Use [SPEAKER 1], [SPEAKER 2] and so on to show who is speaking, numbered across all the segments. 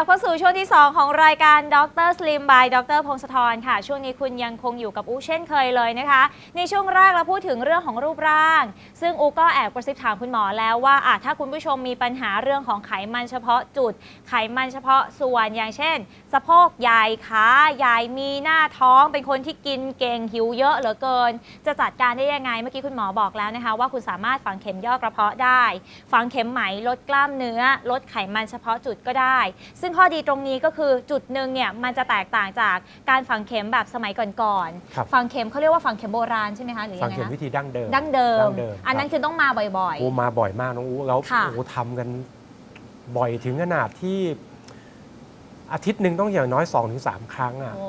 [SPEAKER 1] ลับเข้าสู่ช่วงที่ 2 ของรายการดรสลิมบายดรพงศธรค่ะ ช่วงนี้คุณยังคงอยู่กับอูเช่นเคยเลยนะคะ ในช่วงแรกเราพูดถึงเรื่องของรูปร่าง ซึ่งอูก็แอบกระซิบถามคุณหมอแล้วว่าอะถ้าคุณผู้ชมมีปัญหาเรื่องของไขมันเฉพาะจุด ไขมันเฉพาะส่วนอย่างเช่น สะโพกใหญ่ขาใหญ่มีหน้าท้องเป็นคนที่กินเก่งหิวเยอะเหลือเกิน จะจัดการได้ยังไงเมื่อกี้คุณหมอบอกแล้วนะคะ ว่าคุณสามารถฝังเข็มย่อกระเพาะได้ ฝังเข็มไหมลดกล้ามเนื้อ ลดไขมันเฉพาะจุดก็ได้ ซึ่งข้อดีตรงนี้ก็คือจุดหนึ่งเนี่ยมันจะแตกต่างจากการฝังเข็มแบบสมัยก่อน
[SPEAKER 2] ครับ
[SPEAKER 1] ๆฝังเข็มเขาเรียกว่าฝังเข็มโบราณใช่ไหมคะหรือ
[SPEAKER 2] ฟั
[SPEAKER 1] ยังงไง
[SPEAKER 2] เข็ม
[SPEAKER 1] คะ
[SPEAKER 2] วิธีดั้งเดิม
[SPEAKER 1] ดั้งเดิม
[SPEAKER 2] ดั้งเดิม
[SPEAKER 1] อันนั้น
[SPEAKER 2] ครับ
[SPEAKER 1] คือต้องมาบ่อย
[SPEAKER 2] โอ้มาบ่อยมากน้องอูแล้ว
[SPEAKER 1] ค่ะ
[SPEAKER 2] โอ้ทำกันบ่อยถึงขนาดที่อาทิตย์หนึ่งต้องอย่างน้อย 2-3 ครั้ง
[SPEAKER 1] ๆ
[SPEAKER 2] อะ
[SPEAKER 1] โอ้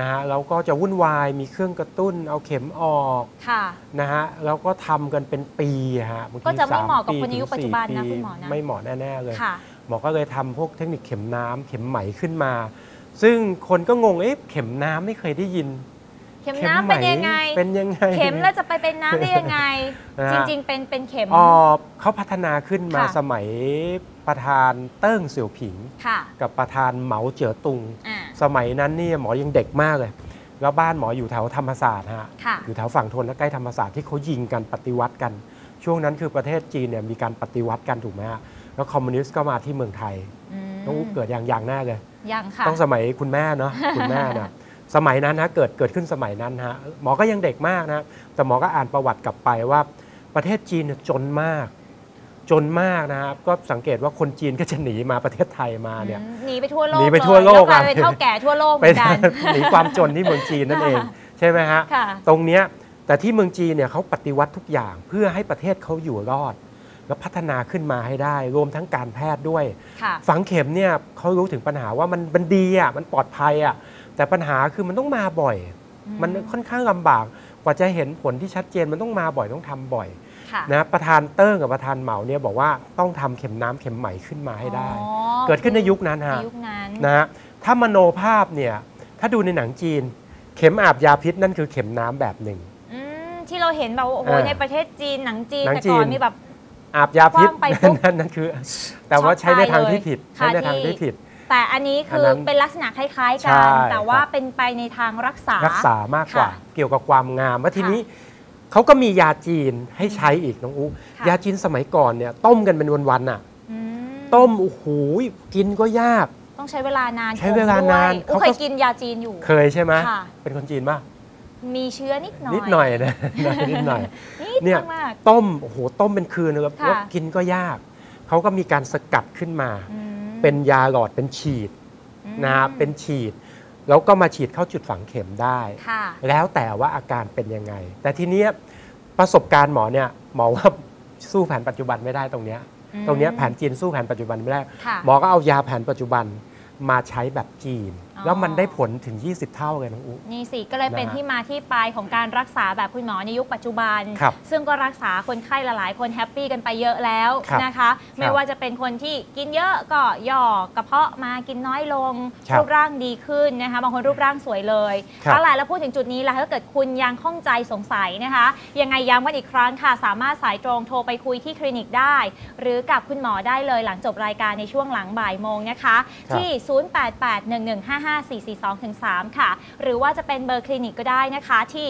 [SPEAKER 2] นะฮะแล้วก็จะวุ่นวายมีเครื่องกระตุ้น เอาเข็มออก
[SPEAKER 1] ค่ะ
[SPEAKER 2] นะฮะแล้วก็ทำกันเป็นปีอะฮะบางที
[SPEAKER 1] ก็จะไม่เหมาะกับ
[SPEAKER 2] ส
[SPEAKER 1] คนในยุค
[SPEAKER 2] ถึง
[SPEAKER 1] ปัจจุบันนะ
[SPEAKER 2] สี่
[SPEAKER 1] คุณหมอนะ
[SPEAKER 2] ไม่เหมาะแน่ ๆ เลย
[SPEAKER 1] ค่ะ
[SPEAKER 2] หมอก็เลยทำพวกเทคนิคเข็มน้ำเข็มไหมขึ้นมา ซึ่งคนก็งงเอ๊ะเข็มน้ำไม่เคยได้ยิน
[SPEAKER 1] เข็มน้ำเป็นยังไง
[SPEAKER 2] เป็นยังไง
[SPEAKER 1] เข็มแล้วจะไปเป็นน้ำได้ยังไง
[SPEAKER 2] นะ
[SPEAKER 1] จ
[SPEAKER 2] ฮะ
[SPEAKER 1] ริง ๆ เป็นเป็นเข็ม
[SPEAKER 2] อ๋อเขาพัฒนาขึ้นมา
[SPEAKER 1] ค่ะ
[SPEAKER 2] สมัยประธานเติ้งเสี่ยวผิง
[SPEAKER 1] ค่ะ
[SPEAKER 2] กับประธานเหมาเจ๋อตุง
[SPEAKER 1] อ่า
[SPEAKER 2] สมัยนั้นเนี่ยหมอยังเด็กมากเลย แล้วบ้านหมออยู่แถวธรรมศาสตร์ฮะ
[SPEAKER 1] ค่ะ
[SPEAKER 2] อยู่แถวฝั่งทนและใกล้ธรรมศาสตร์ที่เขายิงกันปฏิวัติกัน ช่วงนั้นคือประเทศจีนเนี่ยมีการปฏิวัติกันถูกไหมฮะ แล้วคอมมิวนิสต์ก็มาที่เมืองไทย
[SPEAKER 1] อืม
[SPEAKER 2] ต้องเกิดอย่างอย่างแน่เลย
[SPEAKER 1] ยังค่ะ
[SPEAKER 2] ต้องสมัยคุณแม่เนาะคุณแม่นะสมัยนั้นนะเกิดเกิดขึ้นสมัยนั้นฮะหมอก็ยังเด็กมากนะแต่หมอก็อ่านประวัติกลับไปว่าประเทศจีนเนี่ยจนมาก จนมากนะครับ ก็สังเกตว่าคนจีนก็จะหนีมาประเทศไทยมาเนี่ย
[SPEAKER 1] อืมหนีไปทั่วโลก
[SPEAKER 2] หนีไปทั่วโลก
[SPEAKER 1] เยแวกลาย
[SPEAKER 2] อะ
[SPEAKER 1] เป็นเท่าแก่ทั่วโลกเห
[SPEAKER 2] ไป
[SPEAKER 1] มือนกัน
[SPEAKER 2] หนีความจนที่เมืองจีนนั่นเอง
[SPEAKER 1] ค่ะ
[SPEAKER 2] ใช่ไหมฮะ
[SPEAKER 1] ค่ะ
[SPEAKER 2] ตรงเนี้ยแต่ที่เมืองจีนเนี่ยเขาปฏิวัติทุกอย่างเพื่อให้ประเทศเขาอยู่รอด แล้วพัฒนาขึ้นมาให้ได้ รวมทั้งการแพทย์ด้วย
[SPEAKER 1] ค่ะ
[SPEAKER 2] ฝังเข็มเนี่ยเขารู้ถึงปัญหาว่ามันมันดีอะมันปลอดภัยอะแต่ปัญหาคือมันต้องมาบ่อย
[SPEAKER 1] อืม
[SPEAKER 2] มันค่อนข้างลำบากกว่าจะเห็นผลที่ชัดเจนมันต้องมาบ่อยต้องทำบ่อย
[SPEAKER 1] ค่ะ
[SPEAKER 2] นะประธานเติ้งกับประธานเหมาเนี่ยบอกว่าต้องทำเข็มน้ำเข็มไหมขึ้นมาให้ได้
[SPEAKER 1] อ๋อ
[SPEAKER 2] เกิดขึ้นในยุคนั้น
[SPEAKER 1] ใน
[SPEAKER 2] ฮะ
[SPEAKER 1] ยุคนั้น
[SPEAKER 2] นะฮะถ้ามโนภาพเนี่ยถ้าดูในหนังจีน เข็มอาบยาพิษนั่นคือเข็มน้ำแบบหนึ่ง
[SPEAKER 1] อืมที่เราเห็นแบบว่าโอ้โห
[SPEAKER 2] อ่า
[SPEAKER 1] ในประเทศจีนหนังจีน
[SPEAKER 2] หนัง
[SPEAKER 1] แต่ก่อน
[SPEAKER 2] จีน
[SPEAKER 1] มีแบบ
[SPEAKER 2] อาบยาพิษ
[SPEAKER 1] คว้างไปปุ๊บ
[SPEAKER 2] นั่นนั่นคือ แต่ว่าใช้ในทางที่ผิด
[SPEAKER 1] ช็อกตายเลย
[SPEAKER 2] ใช้ในทาง
[SPEAKER 1] ค่ะ
[SPEAKER 2] ที่ผิด
[SPEAKER 1] แต่อันนี้คือ
[SPEAKER 2] อันนั้น
[SPEAKER 1] เป็นลักษณะคล้ายๆ
[SPEAKER 2] ใช่
[SPEAKER 1] กันแต่ว่า
[SPEAKER 2] ครับ
[SPEAKER 1] เป็นไปในทางรักษา
[SPEAKER 2] รั กษามากกว่า
[SPEAKER 1] ค่ะ
[SPEAKER 2] เกี่ยวกับความงามว่าที
[SPEAKER 1] ค่ะ
[SPEAKER 2] นี้เขาก็มียาจีนให้ใช้อีกน้องอุ๊
[SPEAKER 1] ค่ะ
[SPEAKER 2] ยาจีนสมัยก่อนเนี่ยต้มกันเป็นวันๆน่ะ
[SPEAKER 1] อืม
[SPEAKER 2] ต้มโอ้โหกินก็ยาก
[SPEAKER 1] ต้องใช้เวลานาน
[SPEAKER 2] ใช้เวลานาน
[SPEAKER 1] ผมด้วย
[SPEAKER 2] เขาก็
[SPEAKER 1] เคยกินยาจีนอยู่
[SPEAKER 2] เคยใช่ไหม
[SPEAKER 1] ค่ะ
[SPEAKER 2] เป็นคนจีนป่ะ
[SPEAKER 1] มีเชื้อนิดหน่อย
[SPEAKER 2] นิดหน่อยนะนิดหน่อย
[SPEAKER 1] นิด
[SPEAKER 2] เนี่ย
[SPEAKER 1] มาก
[SPEAKER 2] ต้มโอ้โหต้มเป็นคืนเลย
[SPEAKER 1] ค่ะ
[SPEAKER 2] แล้วกินก็ยาก เขาก็มีการสกัดขึ้นมา
[SPEAKER 1] ๆอืม
[SPEAKER 2] เป็นยาหลอดเป็นฉีด
[SPEAKER 1] อืม
[SPEAKER 2] นะเป็นฉีด แล้วก็มาฉีดเข้าจุดฝังเข็มได้
[SPEAKER 1] ค่ะ
[SPEAKER 2] แล้วแต่ว่าอาการเป็นยังไง แต่ทีเนี้ยประสบการณ์หมอเนี่ยหมอว่าสู้แผนปัจจุบันไม่ได้ตรงเนี้ย
[SPEAKER 1] อืม
[SPEAKER 2] ตรงเนี้ยแผนจีนสู้แผนปัจจุบันไม่ได้
[SPEAKER 1] ค่ะ
[SPEAKER 2] หมอก็เอายาแผนปัจจุบันมาใช้แบบจีน
[SPEAKER 1] อ๋อ
[SPEAKER 2] แล้วมันได้ผลถึง 20 เท่าเลยน้องอุ๊
[SPEAKER 1] นี่สิก็เลยเป็น
[SPEAKER 2] นะฮะ
[SPEAKER 1] ที่มาที่ไปของการรักษาแบบคุณหมอในยุคปัจจุบัน
[SPEAKER 2] ครับ
[SPEAKER 1] ซึ่งก็รักษาคนไข้หลายๆ คนแฮปปี้กันไปเยอะแล้ว
[SPEAKER 2] ครับ
[SPEAKER 1] นะคะ ไม่
[SPEAKER 2] ครับ
[SPEAKER 1] ว่าจะเป็นคนที่กินเยอะก็ย่อกระเพาะมากินน้อยลง
[SPEAKER 2] ครับ
[SPEAKER 1] รูปร่างดีขึ้นนะคะบางคนรูปร่างสวยเลย
[SPEAKER 2] ครับ
[SPEAKER 1] เอาล่ะแล้วพูดถึงจุดนี้แล้วถ้าเกิดคุณยังข้องใจสงสัยนะคะยังไงย้ำกันอีกครั้งค่ะ สามารถสายตรงโทรไปคุยที่คลินิกได้ หรือกับคุณหมอได้เลยหลังจบรายการในช่วงหลังบ่ายโมงนะคะ
[SPEAKER 2] ครั
[SPEAKER 1] 5442-3 ค่ะ หรือว่าจะเป็นเบอร์คลินิกก็ได้นะคะ ที่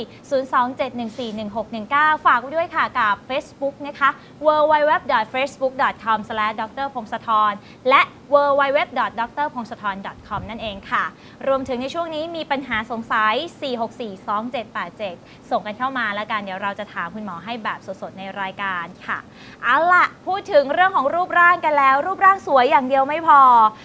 [SPEAKER 1] 027141619 ฝากไว้ด้วยค่ะกับ Facebook นะคะ www.facebook.com/dr พงศธรและ www.drpongsathorn.com นั่นเองค่ะ รวมถึงในช่วงนี้มีปัญหาสงสัย 4642787 ส่งกันเข้ามาแล้วกันเดี๋ยวเราจะถามคุณหมอให้แบบสดๆในรายการค่ะเอาล่ะพูดถึงเรื่องของรูปร่างกันแล้ว รูปร่างสวยอย่างเดียวไม่พอ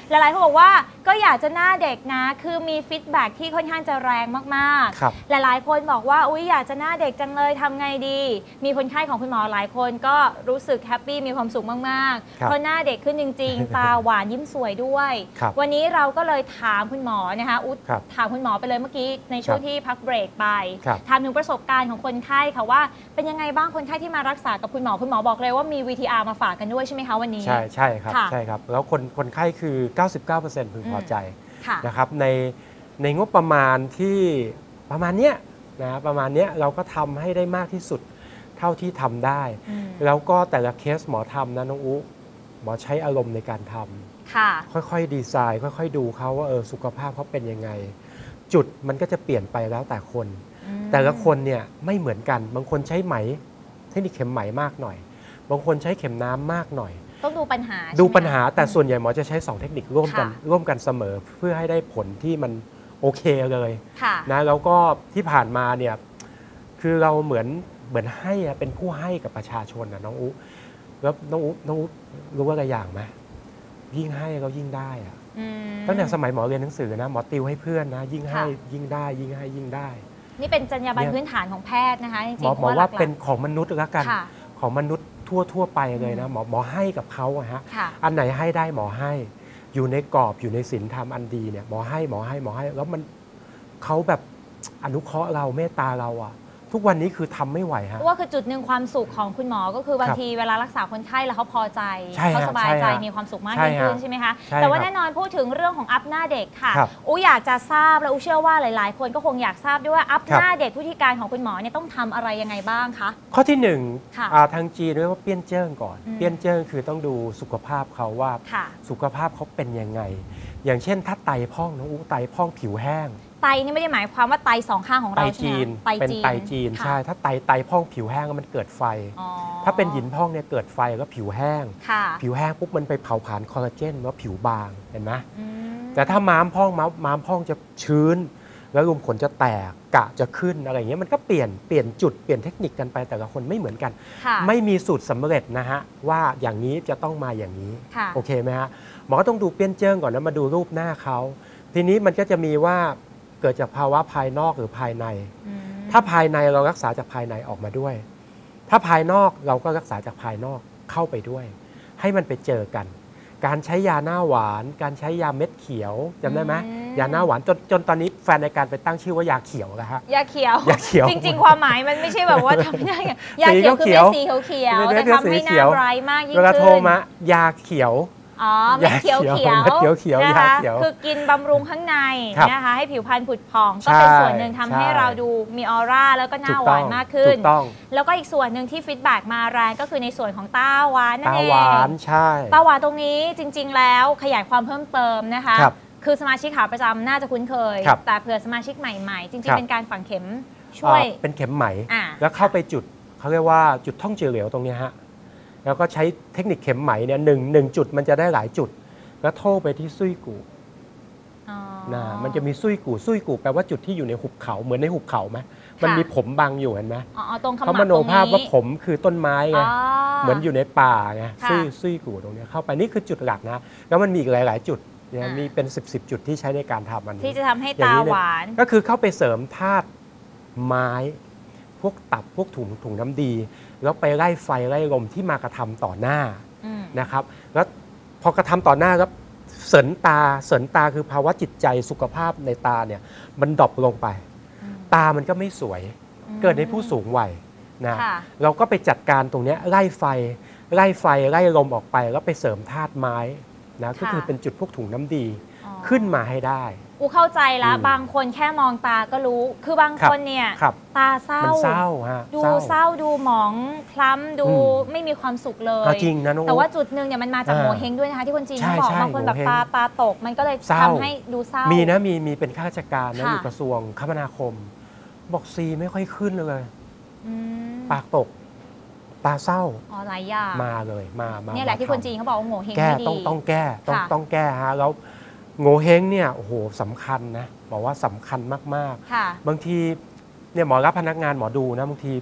[SPEAKER 1] หลายๆคนบอกว่าก็อยากจะหน้าเด็กนะ คือมีฟีดแบ็กที่ค่อนข้างจะแรงมากๆ
[SPEAKER 2] ครับ
[SPEAKER 1] หลายๆ คนบอกว่าอุ๊ยอยากจะหน้าเด็กจังเลยทำไงดี มีคนไข้ของคุณหมอหลายคนก็รู้สึกแฮปปี้มีความสุขมากๆ
[SPEAKER 2] ครับ
[SPEAKER 1] เพราะหน้าเด็กขึ้นจริง ๆ ตาหวานยิ้มสวยด้วย
[SPEAKER 2] ครับ
[SPEAKER 1] วันนี้เราก็เลยถามคุณหมอนะคะอุ๊ย
[SPEAKER 2] ครับ
[SPEAKER 1] ถามคุณหมอไปเลยเมื่อกี้ในช่วง
[SPEAKER 2] ครับ
[SPEAKER 1] ที่พักเบรกไป
[SPEAKER 2] ครับ
[SPEAKER 1] ถามถึงประสบการณ์ของคนไข้ค่ะว่าเป็นยังไงบ้างคนไข้ที่มารักษากับคุณหมอคุณหมอบอกเลยว่ามี VTR มาฝากกันด้วยใช่ไหมคะวันนี้
[SPEAKER 2] ใช่ใช่ครับ
[SPEAKER 1] ค่ะ
[SPEAKER 2] ใช่ครับ แล้วคนคนไข้คือ 99%พึงพอใจ
[SPEAKER 1] ค่ะ
[SPEAKER 2] นะครับในในงบประมาณที่ประมาณเนี้ยนะประมาณเนี้ยเราก็ทำให้ได้มากที่สุดเท่าที่ทำได้
[SPEAKER 1] อืม
[SPEAKER 2] แล้วก็แต่ละเคสหมอทำนะน้องอุหมอใช้อารมณ์ในการทำ
[SPEAKER 1] ค่ะ
[SPEAKER 2] ค่อยๆดีไซน์ ค่อยๆ ดูเขาว่าเออสุขภาพเขาเป็นยังไง จุดมันก็จะเปลี่ยนไปแล้วแต่คน
[SPEAKER 1] อืม
[SPEAKER 2] แต่ละคนเนี่ยไม่เหมือนกัน บางคนใช้ไหม เทคนิคเข็มไหมมากหน่อย บางคนใช้เข็มน้ำมากหน่อย
[SPEAKER 1] ต้องดูปัญหา
[SPEAKER 2] ดู
[SPEAKER 1] ใช่ไม
[SPEAKER 2] ปัญหาแต่
[SPEAKER 1] อืม
[SPEAKER 2] ส่วนใหญ่หมอจะใช้ 2 เทคนิคร่วมกัน
[SPEAKER 1] ค่ะ
[SPEAKER 2] ร่วมกันเสมอเพื่อให้ได้ผลที่มันโอเคเลย
[SPEAKER 1] ค่ะ
[SPEAKER 2] นะแล้วก็ที่ผ่านมาเนี่ยคือเราเหมือนเหมือนให้อะเป็นผู้ให้กับประชาชนนะน้องอุแล้วน้องอุน้องอุรู้ว่าอะไรอย่างไหม ยิ่งให้เรายิ่งได้อะ
[SPEAKER 1] อืม
[SPEAKER 2] ตั้งแต่สมัยหมอเรียนหนังสือนะหมอติวให้เพื่อนนะ ยิ่งให้
[SPEAKER 1] ค่ะ
[SPEAKER 2] ยิ่งได้ยิ่งให้ยิ่งได้
[SPEAKER 1] นี่เป็นจรรยาบรรณ
[SPEAKER 2] เนี่ย
[SPEAKER 1] พื้นฐานของแพทย์นะคะจริง
[SPEAKER 2] หมอ
[SPEAKER 1] ๆ
[SPEAKER 2] หมอ
[SPEAKER 1] พระ
[SPEAKER 2] ว่า
[SPEAKER 1] หลักๆ
[SPEAKER 2] เป็นของมนุษย์แล้วกัน
[SPEAKER 1] ค่ะ
[SPEAKER 2] ของมนุษย์ทั่วทั่วๆไปเลยนะหมอหมอให้กับเขาอะฮะ
[SPEAKER 1] ค่ะ
[SPEAKER 2] อันไหนให้ได้หมอให้ อยู่ในกรอบอยู่ในศีลธรรมอันดีเนี่ยหมอให้หมอให้หมอให้ แล้วมันเขาแบบอนุเคราะห์เราเมตตาเราอะ ทุกวันนี้คือทำไม่ไหวฮะ
[SPEAKER 1] ว่าคือจุดหนึ่งความสุขของคุณหมอก็คือบาง
[SPEAKER 2] ครับ
[SPEAKER 1] ทีเวลารักษาคนไข้แล้วเขาพอใจ
[SPEAKER 2] ใช่ฮะ
[SPEAKER 1] เขาสบายใจ
[SPEAKER 2] ใช่ฮะ
[SPEAKER 1] มีความสุขมาก
[SPEAKER 2] ใช่
[SPEAKER 1] ยิ่งขึ้น
[SPEAKER 2] ฮะ
[SPEAKER 1] ใช่ไหมคะ
[SPEAKER 2] ใช่
[SPEAKER 1] แต่ว่า
[SPEAKER 2] ครับ
[SPEAKER 1] แน่นอนพูดถึงเรื่องของอัพหน้าเด็กค่ะ
[SPEAKER 2] ครับ
[SPEAKER 1] อูอยากจะทราบและอูเชื่อว่าหลาย ๆ คนก็คงอยากทราบด้วยว่าอัพ
[SPEAKER 2] ครับ
[SPEAKER 1] หน้าเด็กวิธีการของคุณหมอเนี่ยต้องทำอะไรยังไงบ้างคะ
[SPEAKER 2] ข้อที่หนึ่ง
[SPEAKER 1] ค่ะ
[SPEAKER 2] อ่าทางจีนเรียกว่าเปี้ยนเจิ้งก่อน
[SPEAKER 1] อืม
[SPEAKER 2] เปี้ยนเจิ้งคือต้องดูสุขภาพเขาว่า
[SPEAKER 1] ค่ะ
[SPEAKER 2] สุขภาพเขาเป็นยังไง อย่างเช่นถ้าไตพองน้องอู้ไตพองผิวแห้ง
[SPEAKER 1] ไตนี่ไม่ได้หมายความว่าไตสองข้างของ
[SPEAKER 2] ไต
[SPEAKER 1] เราใช่ไหม
[SPEAKER 2] จีน
[SPEAKER 1] คะไต
[SPEAKER 2] เป็น
[SPEAKER 1] จีน
[SPEAKER 2] ไตจีน
[SPEAKER 1] ค่ะ
[SPEAKER 2] ใช่ ถ้าไตไตพองผิวแห้งมันเกิดไฟ
[SPEAKER 1] อ๋อ
[SPEAKER 2] ถ้าเป็นหยินพองเนี่ยเกิดไฟแล้วผิวแห้ง
[SPEAKER 1] ค่ะ
[SPEAKER 2] ผิวแห้งปุ๊บมันไปเผาผลาญคอลลาเจนแล้วผิวบางเห็นไหม
[SPEAKER 1] อืม
[SPEAKER 2] แต่ถ้าม้ามพองม้ามม้ามพองจะชื้น แล้วรุมขนจะแตกกะจะขึ้นอะไรอย่างเงี้ยมันก็เปลี่ยนเปลี่ยนจุดเปลี่ยนเทคนิคกันไปแต่ละคนไม่เหมือนกัน
[SPEAKER 1] ค่ะ
[SPEAKER 2] ไม่มีสูตรสำเร็จนะฮะว่าอย่างนี้จะต้องมาอย่างนี้
[SPEAKER 1] ค่ะ
[SPEAKER 2] โอเคไหมฮะหมอก็ต้องดูเปี้ยนเจิ้งก่อนแล้วมาดูรูปหน้าเขา ทีนี้มันก็จะมีว่า เกิดจากภาวะภายนอกหรือภายใน
[SPEAKER 1] อืม
[SPEAKER 2] ถ้าภายในเรารักษาจากภายในออกมาด้วย ถ้าภายนอกเราก็รักษาจากภายนอกเข้าไปด้วย ให้มันไปเจอกัน การใช้ยาหน้าหวาน การใช้ยาเม็ดเขียวจำได้ไหม
[SPEAKER 1] อืม
[SPEAKER 2] ยาหน้าหวานจนจนตอนนี้แฟนในการไปตั้งชื่อว่ายาเขียวแล้วฮะ
[SPEAKER 1] ยาเขียว
[SPEAKER 2] ยาเขียว
[SPEAKER 1] จริง ๆ ความหมายมันไม่ใช่แบบว่าทำได้ไงยา
[SPEAKER 2] สี
[SPEAKER 1] เขียวคือ
[SPEAKER 2] เขี
[SPEAKER 1] เม็
[SPEAKER 2] ยว
[SPEAKER 1] ดสีเขียวๆ
[SPEAKER 2] เม็
[SPEAKER 1] แต่
[SPEAKER 2] ดเขียว
[SPEAKER 1] ทำให้ห
[SPEAKER 2] สีเขี
[SPEAKER 1] น้า
[SPEAKER 2] ยว
[SPEAKER 1] ไบรท์มากยิ่ง
[SPEAKER 2] เวลา
[SPEAKER 1] ขึ้น
[SPEAKER 2] โทรมายาเขียว
[SPEAKER 1] อ๋อเม็ดเขียวเขียว
[SPEAKER 2] เม็ดเขียวๆ
[SPEAKER 1] นะคะ
[SPEAKER 2] ยาเขียว
[SPEAKER 1] คือกินบำรุงข้างใน
[SPEAKER 2] ครับ
[SPEAKER 1] นะคะให้ผิวพรรณผุดผ่อง
[SPEAKER 2] ใช่
[SPEAKER 1] ก็เป็นส่วนหนึ่งทำให้
[SPEAKER 2] ใช่
[SPEAKER 1] เราดูมีออร่าแล้วก็หน้า
[SPEAKER 2] ถูก
[SPEAKER 1] ห
[SPEAKER 2] ต้
[SPEAKER 1] วา
[SPEAKER 2] อนง
[SPEAKER 1] มากขึ้น
[SPEAKER 2] ถูกต้อง
[SPEAKER 1] แล้วก็อีกส่วนหนึ่งที่ฟีดแบ็กมาแรงก็คือในส่วนของตาหวานนั่น
[SPEAKER 2] ตา
[SPEAKER 1] เอง
[SPEAKER 2] หวานใช่
[SPEAKER 1] ตาหวานตรงนี้จริง ๆ แล้วขยายความเพิ่มเติมนะคะ
[SPEAKER 2] ครับ
[SPEAKER 1] คือสมาชิกขาประจำน่าจะคุ้นเคย
[SPEAKER 2] ครับ
[SPEAKER 1] แต่เผื่อสมาชิกใหม่ๆ จริ
[SPEAKER 2] ครั
[SPEAKER 1] ง
[SPEAKER 2] บ
[SPEAKER 1] ๆเป็นการฝังเข็มช่วย
[SPEAKER 2] อ่าเป็นเข็มไหม
[SPEAKER 1] อ่า
[SPEAKER 2] แล้วเข้าไปจุดเขาเรียกว่าจุดท่องเจือเหลวตรงเนี้ยฮะ แล้วก็ใช้เทคนิคเข็มไหมเนี่ยหนึ่งหนึ่งจุดมันจะได้หลายจุด แล้วโทรไปที่ซุยกู
[SPEAKER 1] อ๋อ
[SPEAKER 2] นะมันจะมีซุยกูซุยกูแปลว่าจุดที่อยู่ในหุบเขาเหมือนในหุบเขาไหมมันมีผมบังอยู่เห็นไหม
[SPEAKER 1] อ๋อตรงขมับ
[SPEAKER 2] เขามโนภาพว่าผมคือต้นไม้ไง
[SPEAKER 1] อ๋อ
[SPEAKER 2] เหมือนอยู่ในป่าไง
[SPEAKER 1] ค่ะ
[SPEAKER 2] ซุยซุยกูตรงเนี้ยเข้าไปนี่คือจุดหลักนะ แล้วมันมีอีกหลาย ๆ จุดเนี่ย
[SPEAKER 1] อ่ามี
[SPEAKER 2] มีเป็น 10บสจุดที่ใช้ในการทำอันนี้
[SPEAKER 1] ที่จะทำให้
[SPEAKER 2] อย่า
[SPEAKER 1] ตาง
[SPEAKER 2] นี้เนี่ย
[SPEAKER 1] หวาน
[SPEAKER 2] ก็คือเข้าไปเสริมธาตุไม้ พวกตับพวกถุงถุงน้ำดี แล้วไปไล่ไฟไล่ลมที่มากระทำต่อหน้า
[SPEAKER 1] อืม
[SPEAKER 2] นะครับ แล้วพอกระทำต่อหน้าแล้วเสรินตาเสรินตาคือภาวะจิตใจสุขภาพในตาเนี่ยมันดรอปลงไป
[SPEAKER 1] อืม
[SPEAKER 2] ตามันก็ไม่สวย เกิดในผู้สูงวัยนะ
[SPEAKER 1] ค่ะ
[SPEAKER 2] เราก็ไปจัดการตรงเนี้ยไล่ไฟ ไล่ไฟไล่ลมออกไป แล้วไปเสริมธาตุไม้นะก็คือเป็นจุดพวกถุงน้ำดี
[SPEAKER 1] อ๋อ
[SPEAKER 2] ขึ้นมาให้ได้
[SPEAKER 1] อูเข้าใจแล้ว
[SPEAKER 2] อืม
[SPEAKER 1] บางคนแค่มองตาก็รู้ คือบาง
[SPEAKER 2] ครับ
[SPEAKER 1] คนเนี่ย
[SPEAKER 2] ครับ
[SPEAKER 1] ตาเศร้า
[SPEAKER 2] มันเศร้าฮะ
[SPEAKER 1] ดูเศร้าดูหมองคล้ำดู
[SPEAKER 2] อืม
[SPEAKER 1] ไม่มีความสุขเลย
[SPEAKER 2] เอาจริงนะน้อง
[SPEAKER 1] แต่ว่า
[SPEAKER 2] อุ๊
[SPEAKER 1] จุดหนึ่งเนี่ยมันมาจาก
[SPEAKER 2] อ่า
[SPEAKER 1] โงเฮงด้วยนะคะที่คนจีน
[SPEAKER 2] ใช่
[SPEAKER 1] เขาบอก
[SPEAKER 2] ใช่
[SPEAKER 1] บางคนแบบ
[SPEAKER 2] โงเห้ง
[SPEAKER 1] ตาตาตก มันก็เลย
[SPEAKER 2] เศร้า
[SPEAKER 1] ทำให้ดูเศร้า
[SPEAKER 2] มี
[SPEAKER 1] มี
[SPEAKER 2] นะมีมีเป็นข้าราชการนะ
[SPEAKER 1] ค่ะ
[SPEAKER 2] อยู่กระทรวงคมนาคม บอกซีไม่ค่อยขึ้นเลยปากตก ตาเศร้า
[SPEAKER 1] อ๋อหลายอย่าง
[SPEAKER 2] มาเลยมามา
[SPEAKER 1] เนี่ยแหละที่
[SPEAKER 2] มา
[SPEAKER 1] คนจีนเขาบอกว่าโงเฮง
[SPEAKER 2] แก้
[SPEAKER 1] ไม่ดี
[SPEAKER 2] ต้องต้องแก้ต้อง
[SPEAKER 1] ค่ะ
[SPEAKER 2] ต้องแก้ฮะแล้ว โงเฮงเนี่ยโอ้โหสำคัญนะบอกว่าสำคัญมาก
[SPEAKER 1] ค่ะ
[SPEAKER 2] ๆ บางทีเนี่ยหมอรับพนักงานหมอดูนะบางที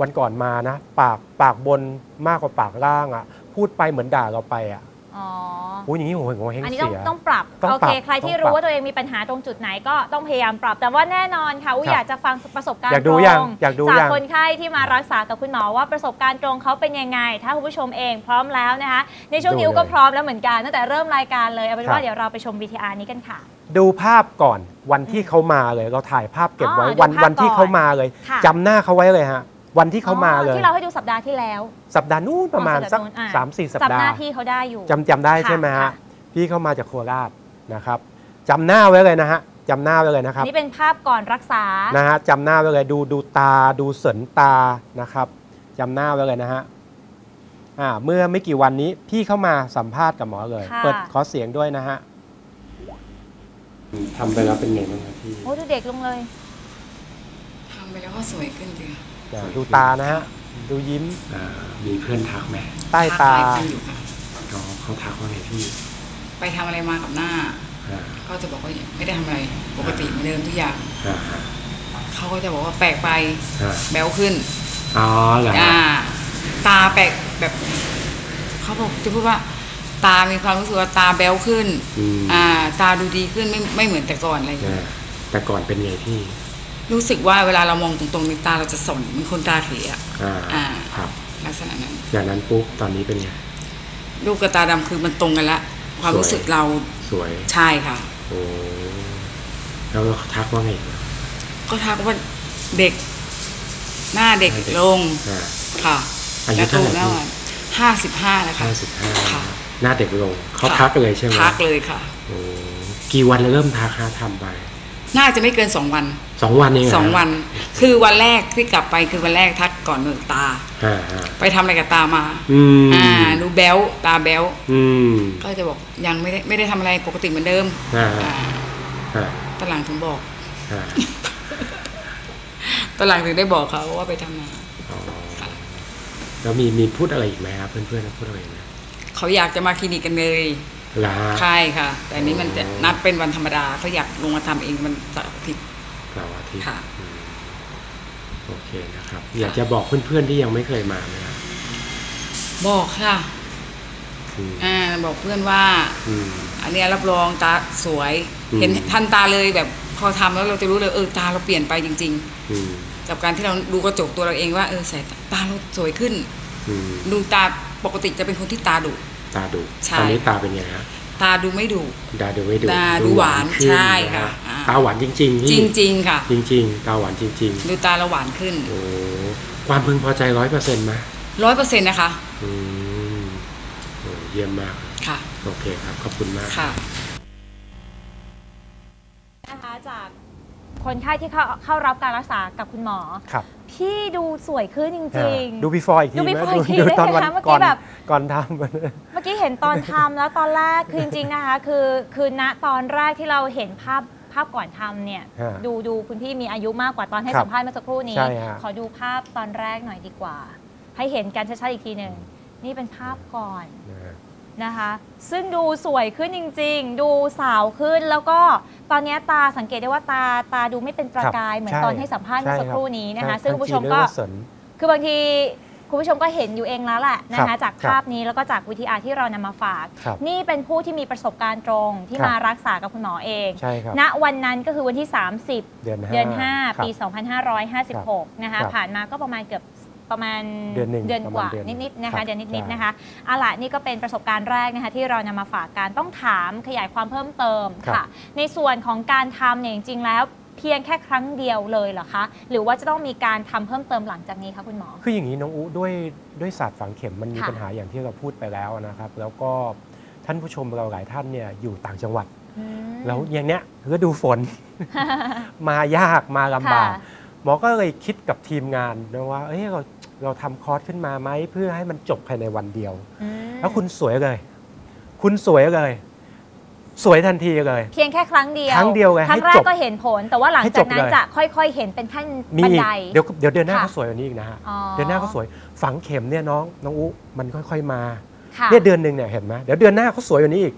[SPEAKER 2] วันก่อนมานะ ปากปากบนมากกว่าปากล่างอะ พูดไปเหมือนด่าเราไปอะ
[SPEAKER 1] อ๋อ
[SPEAKER 2] โอ้ยอย่างนี้โงเฮงโงเฮง
[SPEAKER 1] อันนี้
[SPEAKER 2] เสี
[SPEAKER 1] ต้อง
[SPEAKER 2] ย
[SPEAKER 1] ต้องปรับ
[SPEAKER 2] ต้อง
[SPEAKER 1] โอ
[SPEAKER 2] ปรั
[SPEAKER 1] เค
[SPEAKER 2] บ
[SPEAKER 1] ใครที่
[SPEAKER 2] ต้องปรับ
[SPEAKER 1] รู้ว่าตัวเองมีปัญหาตรงจุดไหนก็ต้องพยายามปรับ แต่ว่าแน่นอนค่ะอุ้ย
[SPEAKER 2] ครับ
[SPEAKER 1] อยากจะฟังประสบการณ์
[SPEAKER 2] อยากดู
[SPEAKER 1] ตรง
[SPEAKER 2] ยังอยากดู
[SPEAKER 1] จาก
[SPEAKER 2] ยัง
[SPEAKER 1] คนไข้ที่มารักษากับคุณหมอว่าประสบการณ์ตรงเขาเป็นยังไง ถ้าคุณผู้ชมเองพร้อมแล้วนะคะ ในช่วงนี้
[SPEAKER 2] ดู
[SPEAKER 1] อุ้ยก็
[SPEAKER 2] เลย
[SPEAKER 1] พร้อมแล้วเหมือนกันตั้งแต่เริ่มรายการเลยเอาเป็น
[SPEAKER 2] ครับ
[SPEAKER 1] ว่าเดี๋ยวเราไปชม VTR นี้กันค่ะ
[SPEAKER 2] ดูภาพก่อนวันที่เขามาเลย เราถ่ายภาพเก็บไว้
[SPEAKER 1] อ๋อดู
[SPEAKER 2] วัน
[SPEAKER 1] ภาพ
[SPEAKER 2] วันที่
[SPEAKER 1] ก่อน
[SPEAKER 2] เขามาเลย
[SPEAKER 1] ค่ะ
[SPEAKER 2] จำหน้าเขาไว้เลยฮะ วันที่เขามาเลย
[SPEAKER 1] ที่เราให้ดูสัปดาห์ที่แล้ว
[SPEAKER 2] สัปดาห์นู้นประมาณ
[SPEAKER 1] อ๋อ
[SPEAKER 2] สัก
[SPEAKER 1] ปดห์นู้นอะ
[SPEAKER 2] สามสี่สัป
[SPEAKER 1] จำ
[SPEAKER 2] ดา
[SPEAKER 1] หน้า
[SPEAKER 2] ห์
[SPEAKER 1] ที่เขาได้อยู่
[SPEAKER 2] จำจำได้
[SPEAKER 1] ค่ะ
[SPEAKER 2] ใช่ไหม
[SPEAKER 1] ค่ะ
[SPEAKER 2] ฮะพี่เข้ามาจากโคราชนะครับจำหน้าไว้เลยนะฮะจำหน้าไว้เลยนะครับ
[SPEAKER 1] นี่เป็นภาพก่อนรักษา
[SPEAKER 2] นะฮะจำหน้าไว้เลยดูดูตาดูเสรินตานะครับจำหน้าไว้เลยนะฮะอ่าเมื่อไม่กี่วันนี้พี่เข้ามาสัมภาษณ์กับหมอเลย
[SPEAKER 1] ค่ะ
[SPEAKER 2] เปิดขอเสียงด้วยนะฮะทำไปแล้วเป็นไงบ้างครับพี่
[SPEAKER 1] โอ้ดูเด็กลงเลย
[SPEAKER 3] ทำไปแล้วก็สวยขึ้นดีค่ะ
[SPEAKER 2] อ่าดูตานะฮะ ดูยิ้ม
[SPEAKER 4] อ่ามีเพื่อนทักไหม
[SPEAKER 2] ใต้ตา
[SPEAKER 3] ทักหลยคนอยู่ค่ะ
[SPEAKER 4] เขาเขาทักว่าไงพี่
[SPEAKER 3] ไปทำอะไรมากับหน้า
[SPEAKER 4] อ่า
[SPEAKER 3] ก็จะบอกว่าไม่ได้ทำอะไร ปกติเหมือนเดิมทุกอย่าง
[SPEAKER 4] อ่าอ่า
[SPEAKER 3] เขาก็จะบอกว่าแปลกไป
[SPEAKER 4] อ่า
[SPEAKER 3] แบวขึ้น
[SPEAKER 4] อ๋อเหรอ
[SPEAKER 3] อ่า ตาแปลกแบบ เขาบอกจะพูดว่า ตามีความรู้สึกว่าตาแบวขึ้น
[SPEAKER 4] อืม
[SPEAKER 3] อ่า ตาดูดีขึ้นไม่ไม่เหมือนแต่ก่อนอะไรอย่างเงี้ย
[SPEAKER 4] อ่าแต่ก่อนเป็นไงพี่
[SPEAKER 3] รู้สึกว่าเวลาเรามองตรงๆในตาเราจะส่องเหมือนคนตาเขยอะ
[SPEAKER 4] อ่า
[SPEAKER 3] อ่า
[SPEAKER 4] ครับ
[SPEAKER 3] ลักษณะนั้น
[SPEAKER 4] จากนั้นปุ๊บตอนนี้เป็นไง
[SPEAKER 3] ลูกกับตาดำคือมันตรงกันละ ความรู้สึกเรา
[SPEAKER 4] สวย
[SPEAKER 3] ใช่ค่ะ
[SPEAKER 4] โอ้แล้วเขาทักว่าไงนะ
[SPEAKER 3] ก็ทักว่าเด็ก หน้าเด็ก
[SPEAKER 4] หน้าเด็ก
[SPEAKER 3] ลง
[SPEAKER 4] อ่า
[SPEAKER 3] ค่ะ
[SPEAKER 4] อายุเท่าไหร่
[SPEAKER 3] แล้วห้าสิบห้าแล้วค่ะ
[SPEAKER 4] ห้าสิบห้า
[SPEAKER 3] ค่ะ
[SPEAKER 4] หน้าเด็กลงเขา
[SPEAKER 3] ค่ะ
[SPEAKER 4] ทักเลยใช่ไหม
[SPEAKER 3] ทักเลยค่ะ
[SPEAKER 4] โอ้กี่วันแล้วเริ่มทักฮะทำไป
[SPEAKER 3] น่าจะไม่เกินสองวัน
[SPEAKER 4] สองวันเองเหร
[SPEAKER 3] สองวัน คือวันแรกที่กลับไปคือวันแรกทักก่อนเบิกตา
[SPEAKER 4] อ่าอ่า
[SPEAKER 3] ไปทำอะไรกับตามา
[SPEAKER 4] อืม
[SPEAKER 3] อ่าดูแบลตาแบล
[SPEAKER 4] อืม
[SPEAKER 3] ก็จะบอกยังไม่ได้ไม่ได้ทำอะไรปกติเหมือนเดิม
[SPEAKER 4] อ่า
[SPEAKER 3] อ่า
[SPEAKER 4] อ่า
[SPEAKER 3] ตอนหลังถึงบอก
[SPEAKER 4] อ่า
[SPEAKER 3] ตอนหลังถึงได้บอกเขาว่าไปทำมา
[SPEAKER 4] อ๋อแล้วมีมีพูดอะไรอีกไหมครับเพื่อนๆพูดอะไรอีกไหม
[SPEAKER 3] เขาอยากจะมาคลินิกกันเลย
[SPEAKER 4] เหรอฮะ
[SPEAKER 3] ใช่ค่ะ แต่อันนี้มันจะ
[SPEAKER 4] อ๋อ
[SPEAKER 3] นัดเป็นวันธรรมดาเขาอยากลงมาทำเองมันเสาร์อาทิตย์
[SPEAKER 4] เสาร์อาทิตย์
[SPEAKER 3] ค่ะ
[SPEAKER 4] อืมโอเคนะครับ อยากจะบอกเพื่อนๆที่ยังไม่เคยมาไหมครับ
[SPEAKER 3] บอกค่ะ
[SPEAKER 4] อืม
[SPEAKER 3] อ่าบอกเพื่อนว่า
[SPEAKER 4] อืม
[SPEAKER 3] อันเนี้ยรับรองตาสวย
[SPEAKER 4] อืม
[SPEAKER 3] เห็นทันตาเลยแบบพอทำแล้วเราจะรู้เลยเออตาเราเปลี่ยนไปจริง
[SPEAKER 4] อืม
[SPEAKER 3] ๆกับการที่เราดูกระจกตัวเราเองว่าเออสายตาเราสวยขึ้น
[SPEAKER 4] อืม
[SPEAKER 3] ดูตาปกติจะเป็นคนที่ตาดุ
[SPEAKER 4] ตาดุ
[SPEAKER 3] ใช่
[SPEAKER 4] ตอนนี้ตาเป็นไงฮะ
[SPEAKER 3] ตาดูไม่ดุ
[SPEAKER 4] ตาดูไม่ดุ
[SPEAKER 3] ตาดูหวาน
[SPEAKER 4] ขึ้
[SPEAKER 3] ใช่
[SPEAKER 4] น
[SPEAKER 3] ค่ะ
[SPEAKER 4] นฮ
[SPEAKER 3] อ่า
[SPEAKER 4] ตาหวานจริงๆ
[SPEAKER 3] จ
[SPEAKER 4] พี่
[SPEAKER 3] ริงๆค่ะ
[SPEAKER 4] จริง ๆ ตาหวานจริง
[SPEAKER 3] ดูตาเราหวานขึ้น
[SPEAKER 4] ๆโอ้ความพึงพอใจร้อยเปอร์เซ็นต์ไหม
[SPEAKER 3] ร้อยเปอร์เซ็นต์นะคะ
[SPEAKER 4] อืมโอ้เยี่ยมมาก
[SPEAKER 3] ค่ะ
[SPEAKER 4] โอเคครับขอบคุณมาก
[SPEAKER 3] ค่ะ
[SPEAKER 1] นะคะจากคนไข้ที่เข้าเข้ารับการรักษากับคุณหมอ
[SPEAKER 2] ครับ
[SPEAKER 1] พี่ดูสวยขึ้นจ
[SPEAKER 2] อ่า
[SPEAKER 1] ริง
[SPEAKER 2] ดู before อีกที
[SPEAKER 1] ดู
[SPEAKER 2] ไหม
[SPEAKER 1] before อีกที
[SPEAKER 2] ดู
[SPEAKER 1] ได้
[SPEAKER 2] ตอน
[SPEAKER 1] ไหม
[SPEAKER 2] วัน
[SPEAKER 1] คะเมื่อกี้
[SPEAKER 2] ก่อน
[SPEAKER 1] แบบ
[SPEAKER 2] ก่อนทำ
[SPEAKER 1] ๆเมื่อกี้เห็นตอนทำแล้วตอนแรกคือจริงๆนะคะคือคือณตอนแรกที่เราเห็นภาพภาพก่อนทำเนี่ย
[SPEAKER 2] ฮะ
[SPEAKER 1] ดูดูคุณพี่มีอายุมากกว่าตอนให้
[SPEAKER 2] ครับ
[SPEAKER 1] สัมภาษณ์เมื่อสักครู่นี้
[SPEAKER 2] ใช่ฮะ
[SPEAKER 1] ขอดูภาพตอนแรกหน่อยดีกว่า ให้เห็นกันชัดๆอีกทีหนึ่งนี่เป็นภาพก่อน
[SPEAKER 2] นะฮะ
[SPEAKER 1] นะคะ ซึ่งดูสวยขึ้นจริง ๆ ดูสาวขึ้นแล้วก็ตอนนี้ตาสังเกตได้ว่าตาตาดูไม่เป็นประกายเหมือน
[SPEAKER 2] ใช่
[SPEAKER 1] ตอนให้สัมภาษณ์เมื่อสักครู่นี้นะคะ
[SPEAKER 2] ใช่
[SPEAKER 1] ซึ่งคุณผู้ชม
[SPEAKER 2] ทางจีน
[SPEAKER 1] ก็
[SPEAKER 2] เรียว่าเสริน
[SPEAKER 1] คือบางทีคุณผู้ชมก็เห็นอยู่เองแล้วแหละนะ
[SPEAKER 2] ครั
[SPEAKER 1] คะ
[SPEAKER 2] บ
[SPEAKER 1] จาก
[SPEAKER 2] ครับ
[SPEAKER 1] ภาพนี้แล้วก็จากวิทยาที่เรานำมาฝาก
[SPEAKER 2] ครับ
[SPEAKER 1] นี่เป็นผู้ที่มีประสบการณ์ตรงที่
[SPEAKER 2] ครับ
[SPEAKER 1] มารักษากับคุณหมอเอง
[SPEAKER 2] ใช่ครับ
[SPEAKER 1] ณวันนั้นก็คือวันที่ 30
[SPEAKER 2] เดือนห้า
[SPEAKER 1] เดือน
[SPEAKER 2] ครับ
[SPEAKER 1] 5ปี 2556 นะคะ
[SPEAKER 2] ครับ
[SPEAKER 1] ผ่านมาก็ประมาณเกือบ ประมาณ
[SPEAKER 2] เดือนหนึ่ง
[SPEAKER 1] เดือนกว่า
[SPEAKER 2] ประมาณเดือน
[SPEAKER 1] นิดๆนะ
[SPEAKER 2] ครั
[SPEAKER 1] คะ
[SPEAKER 2] บ
[SPEAKER 1] เดือนนิด
[SPEAKER 2] ใช่
[SPEAKER 1] ๆนะคะเอาล่ะนี่ก็เป็นประสบการณ์แรกนะคะที่เรานำมาฝากกันต้องถามขยายความเพิ่มเติม
[SPEAKER 2] ครับ
[SPEAKER 1] ค่ะ ในส่วนของการทำเนี่ยจริงๆแล้ว เพียงแค่ครั้งเดียวเลยเหรอคะ หรือว่าจะต้องมีการทำเพิ่มเติมหลังจากนี้คะคุณหมอ
[SPEAKER 2] คืออย่างนี้น้องอุด้วยด้วยศาสตร์ฝังเข็มมันมี
[SPEAKER 1] ค่ะ
[SPEAKER 2] ปัญหาอย่างที่เราพูดไปแล้วนะครับ แล้วก็ท่านผู้ชมเราหลายท่านเนี่ยอยู่ต่างจังหวัด
[SPEAKER 1] อืม
[SPEAKER 2] แล้วอย่างเนี้ยฤดูฝน มายากมาลำบาก
[SPEAKER 1] ค่ะ
[SPEAKER 2] หมอก็เลยคิดกับทีมงานนะว่าเอ้ยเรา เราทำคอร์สขึ้นมาไหมเพื่อให้มันจบภายในวันเดียว
[SPEAKER 1] อืม
[SPEAKER 2] แล้วคุณสวยเลย คุณสวยเลย สวยทันทีเลย
[SPEAKER 1] เพียงแค่ครั้งเดียว
[SPEAKER 2] ครั้งเดียวไง
[SPEAKER 1] ครั้ง
[SPEAKER 2] ให้
[SPEAKER 1] แร
[SPEAKER 2] จ
[SPEAKER 1] ก
[SPEAKER 2] บ
[SPEAKER 1] ก็เห็นผล แต่ว่าหลัง
[SPEAKER 2] ให้จ
[SPEAKER 1] จาก
[SPEAKER 2] บ
[SPEAKER 1] นั้น
[SPEAKER 2] เลย
[SPEAKER 1] จะค่อยๆ เห็นเป็นขั้น
[SPEAKER 2] มี
[SPEAKER 1] บัน
[SPEAKER 2] อีก
[SPEAKER 1] ได
[SPEAKER 2] เดี๋ยวเดี๋ยวเดือนหน้า
[SPEAKER 1] ค่ะ
[SPEAKER 2] เขาสวยกว่านี้อีกนะฮะ
[SPEAKER 1] อ๋อ
[SPEAKER 2] เดือนหน้าเขาสวยฝังเข็มเนี่ยน้องน้องอุมันค่อย ๆมา
[SPEAKER 1] ค่ะ
[SPEAKER 2] เนี่ยเดือนหนึ่งเนี่ยเห็นไหมเดี๋ยวเดือนหน้าเขาสวยกว่านี้อีก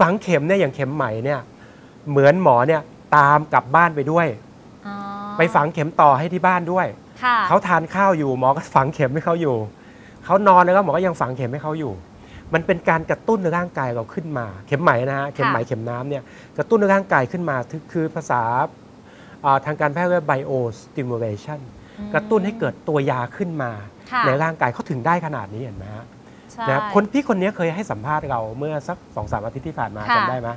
[SPEAKER 2] ฝังเข็มเนี่ยอย่างเข็มใหม่เนี่ย เหมือนหมอเนี่ยตามกลับบ้านไปด้วย
[SPEAKER 1] อ๋อ
[SPEAKER 2] ไปฝังเข็มต่อให้ที่บ้านด้วย
[SPEAKER 1] ค่ะ
[SPEAKER 2] เขาทานข้าวอยู่หมอก็ฝังเข็มให้เขาอยู่ เขานอนแล้วก็หมอก็ยังฝังเข็มให้เขาอยู่ มันเป็นการกระตุ้นร่างกายเราขึ้นมา เข็มไหมนะฮะเข็มไหมเข็มน้ำเนี่ยกระตุ้นร่างกายขึ้นมาคือคือภาษาอ่าทางการแพทย์เรียก bio stimulation
[SPEAKER 1] อืม
[SPEAKER 2] กระตุ้นให้เกิดตัวยาขึ้นมา
[SPEAKER 1] ค่ะ
[SPEAKER 2] ในร่างกายเขาถึงได้ขนาดนี้เห็นไหมฮะ
[SPEAKER 1] ใช่
[SPEAKER 2] นะครับคนพี่คนนี้เคยให้สัมภาษณ์เราเมื่อสักสองสามอาทิตย์ที่ผ่านมา
[SPEAKER 1] ค่ะ
[SPEAKER 2] จำได้ไหม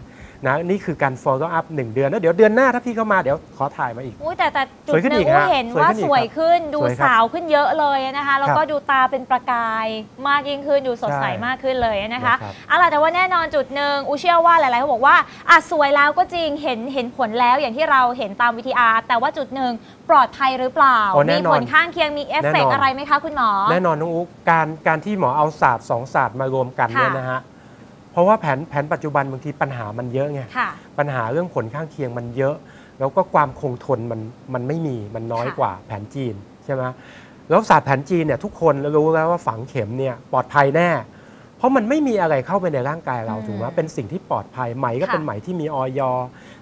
[SPEAKER 2] นะนี่คือการ follow up หนึ่งเดือน แล้วเดี๋ยวเดือนหน้าถ้าพี่เข้ามาเดี๋ยวขอถ่ายมาอีก
[SPEAKER 1] อุ้ยแต่แต่จุด
[SPEAKER 2] สวยขึ้น
[SPEAKER 1] หนึ่
[SPEAKER 2] อี
[SPEAKER 1] ง
[SPEAKER 2] ก
[SPEAKER 1] อู้
[SPEAKER 2] ฮะ
[SPEAKER 1] เห็น
[SPEAKER 2] สวย
[SPEAKER 1] ว่า
[SPEAKER 2] ขึ้นอีก
[SPEAKER 1] สวยขึ้นดู
[SPEAKER 2] สวยครับ
[SPEAKER 1] สาวขึ้นเยอะเลยนะคะ แล้วก็
[SPEAKER 2] ครับ
[SPEAKER 1] ดูตาเป็นประกายมากยิ่งขึ้น ดูสดใส
[SPEAKER 2] ใช่
[SPEAKER 1] มากขึ้นเลยนะคะ
[SPEAKER 2] นะครับ
[SPEAKER 1] เอาล่ะแต่ว่าแน่นอนจุดหนึ่งอูเชื่อว่าหลายๆคนบอกว่าอะสวยแล้วก็จริงเห็นเห็นผลแล้วอย่างที่เราเห็นตามวิทยาแต่ว่าจุดหนึ่งปลอดภัยหรือเปล่า
[SPEAKER 2] โอ้แน่
[SPEAKER 1] มี
[SPEAKER 2] นอน
[SPEAKER 1] ผลข้างเคียงมีเอฟเฟก
[SPEAKER 2] แน่นอน
[SPEAKER 1] อะไรไหมคะคุณหมอ
[SPEAKER 2] แน่นอนน้องอุ๊กการการที่หมอเอาศาสตร์สองศาสตร์มารวมกันเนี่ย
[SPEAKER 1] ค่ะ
[SPEAKER 2] นะฮะ เพราะว่าแผนแผนปัจจุบันบางทีปัญหามันเยอะไง
[SPEAKER 1] ค่ะ
[SPEAKER 2] ปัญหาเรื่องผลข้างเคียงมันเยอะ แล้วก็ความคงทนมันมันไม่มีมันน้อย
[SPEAKER 1] ค่ะ
[SPEAKER 2] กว่าแผนจีนใช่ไหมแล้วศาสตร์แผนจีนเนี่ยทุกคนรู้แล้วว่าฝังเข็มเนี่ยปลอดภัยแน่ เพราะมันไม่มีอะไรเข้าไปในร่างกายเรา
[SPEAKER 1] อืม
[SPEAKER 2] ถูกไหมเป็นสิ่งที่ปลอดภัยไหมก็
[SPEAKER 1] ค่ะ
[SPEAKER 2] เป็นไหมที่มีออย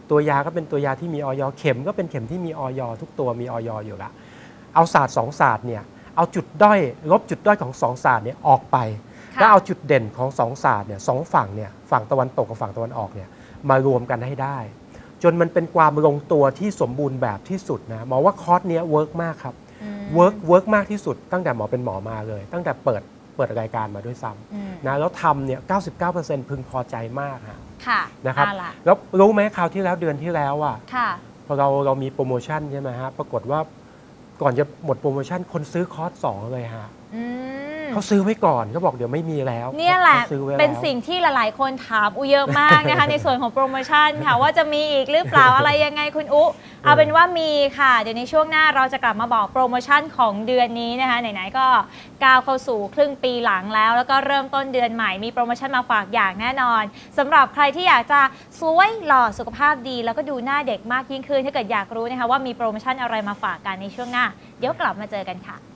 [SPEAKER 2] ตัวยาก็เป็นตัวยาที่มีออยเข็มก็เป็นเข็มที่มีออยทุกตัวมีออยอยู่ละเอาศาสตร์สองศาสตร์เนี่ยเอาจุดด้อยลบจุดด้อยของสองศาสตร์เนี่ยออกไป
[SPEAKER 1] ค่ะ
[SPEAKER 2] แล้วเอาจุดเด่นของสองศาสตร์เนี่ยสองฝั่งเนี่ยฝั่งตะวันตกกับฝั่งตะวันออกเนี่ยมารวมกันให้ได้ จนมันเป็นความลงตัวที่สมบูรณ์แบบที่สุดนะหมอว่าคอร์สเนี้ยเวิร์กมากครับ
[SPEAKER 1] อืม
[SPEAKER 2] เวิร์กเวิร์กมากที่สุดตั้งแต่หมอเป็นหมอมาเลย ตั้งแต่เปิดเปิดรายการมาด้วยซ้
[SPEAKER 1] อืมำ
[SPEAKER 2] นะแล้วทำเนี่ย 99%พึงพอใจมากฮะ
[SPEAKER 1] ค่ะ
[SPEAKER 2] นะครับ
[SPEAKER 1] เอาล่ะ
[SPEAKER 2] แล้วรู้ไหมคราวที่แล้วเดือนที่แล้วอะ
[SPEAKER 1] ค่ะ
[SPEAKER 2] พอเราเรามีโปรโมชั่นใช่ไหมฮะปรากฏว่าก่อนจะหมดโปรโมชั่นคนซื้อคอร์สสองเลยฮะ
[SPEAKER 1] อืม
[SPEAKER 2] เขาซื้อไว้ก่อนเขาบอกเดี๋ยวไม่มีแล้ว
[SPEAKER 1] เนี่ยแหละ
[SPEAKER 2] ขาซื้อไว้
[SPEAKER 1] เป็น
[SPEAKER 2] แล้ว
[SPEAKER 1] สิ่งที่หลาย ๆ คนถามอุเยอะมากนะคะ ในส่วนของโปรโมชั่นค่ะ ว่าจะมีอีกหรือเปล่าอะไรยังไงคุณอุเอาเป็นว่ามีค่ะ เดี๋ยวในช่วงหน้าเราจะกลับมาบอกโปรโมชั่นของเดือนนี้นะคะ ไหน ๆ ก็ก้าวเข้าสู่ครึ่งปีหลังแล้ว แล้วก็เริ่มต้นเดือนใหม่มีโปรโมชั่นมาฝากอย่างแน่นอนสำหรับใครที่อยากจะสวยหล่อสุขภาพดี แล้วก็ดูหน้าเด็กมากยิ่งขึ้นถ้าเกิดอยากรู้นะคะว่ามีโปรโมชั่นอะไรมาฝากกันในช่วงหน้า เดี๋ยวกลับมาเจอกันค่ะ